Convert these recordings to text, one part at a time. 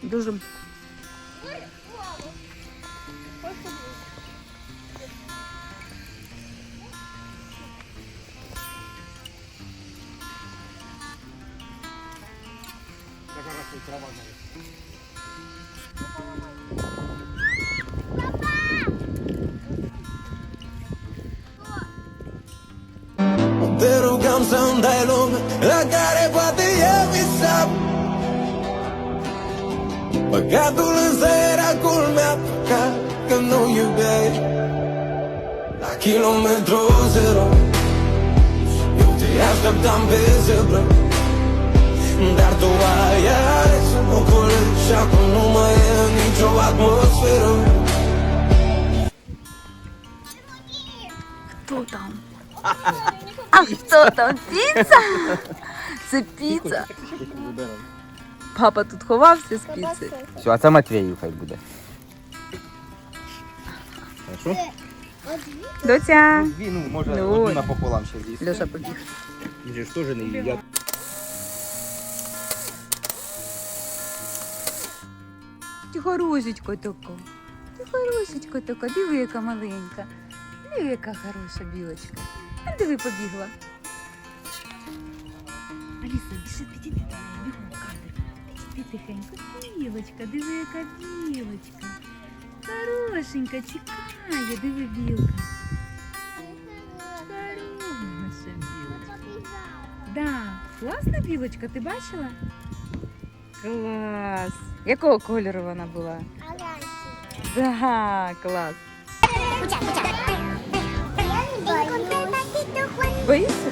Дуже Te rugăm să-mi dai lume La care poate eu visam Păcatul însă era culmea Ca că nu iubeai La kilometru zero Eu te așteptam pe zebră Dar tu ai ales să mă colegi Și acum nu mai e nicio atmosferă Хто там? А хто там? Піца? Це піца. Папа тут ховався з піцею. Все, а це Матвею хай буде. Хорошо? Доця. Дві, ну, може, Ну, одну ой. напополам ще з'їсти. Льоша побіг. Він же ж теж не їв. Я... Ти хорошечко тако. Ти хорошечко тако. Диви, яка маленька. Диви, яка хороша білочка. А диви побігла. Аліса, біжи, підійди до неї, бігом Підійди тихенько. Білочка, диви, яка білочка. Хорошенька, чекає, диви білка. Хороша білочка. Да, класна білочка, ти бачила? Клас. Якого кольору вона була? Да, клас. Боїшся?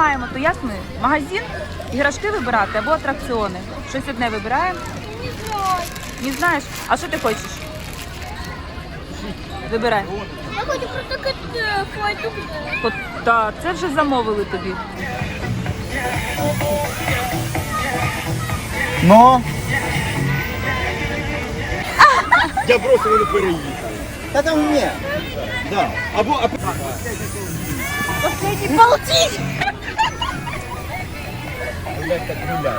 Встигаємо, то ясно, магазин, іграшки вибирати або атракціони. Щось одне вибираємо. Не знаєш? А що ти хочеш? Вибирай. Я хочу просто фото. От, та, це вже замовили тобі. Ну? Я просто вони переїхали. Та там ні. Да. Або, або... Последній полтись! Блять, так гуляй.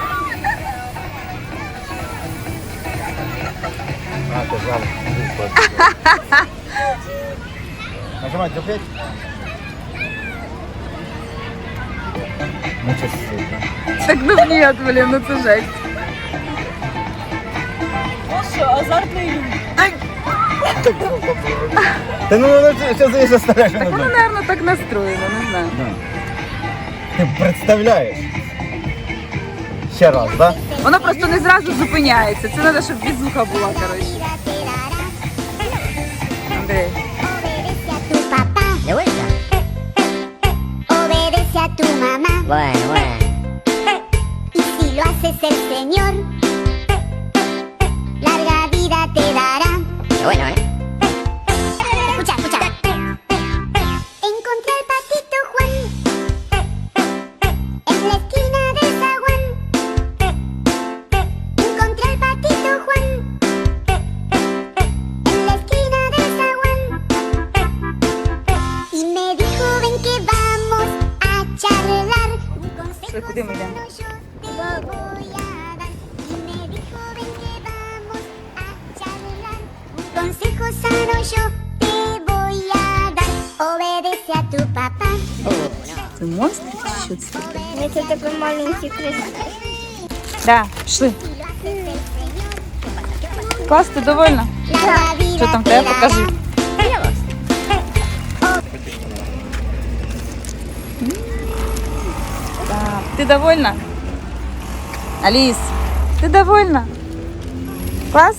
А, ти жал. Нажимать за 5. Ну, че сука. Так ну ні, блін, ну це жесть. Та ну, воно зараз я заставляєш Так воно, мабуть, так настроєно, не знаю. Ти представляєш? Ще раз, да? Воно просто не зразу зупиняється. Це треба, щоб візуха була, коротше. Андрій. A tu papá. Це монстр що це? Это такой маленький крестик. Да, пішли. Клас, ти довольна? Що там тебе? Покажи. Ти довольна? Аліс, ти довольна? Клас?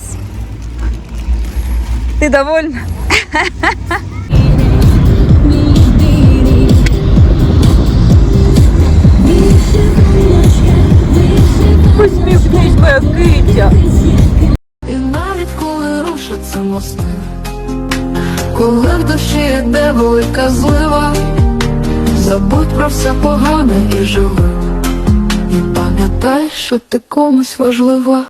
Ти довольна? Більше тебе, Китя. І навіть коли рушаться мости, коли в душі йде велика злива, забудь про все погане і живи. Пам'ятай, що ти комусь важлива.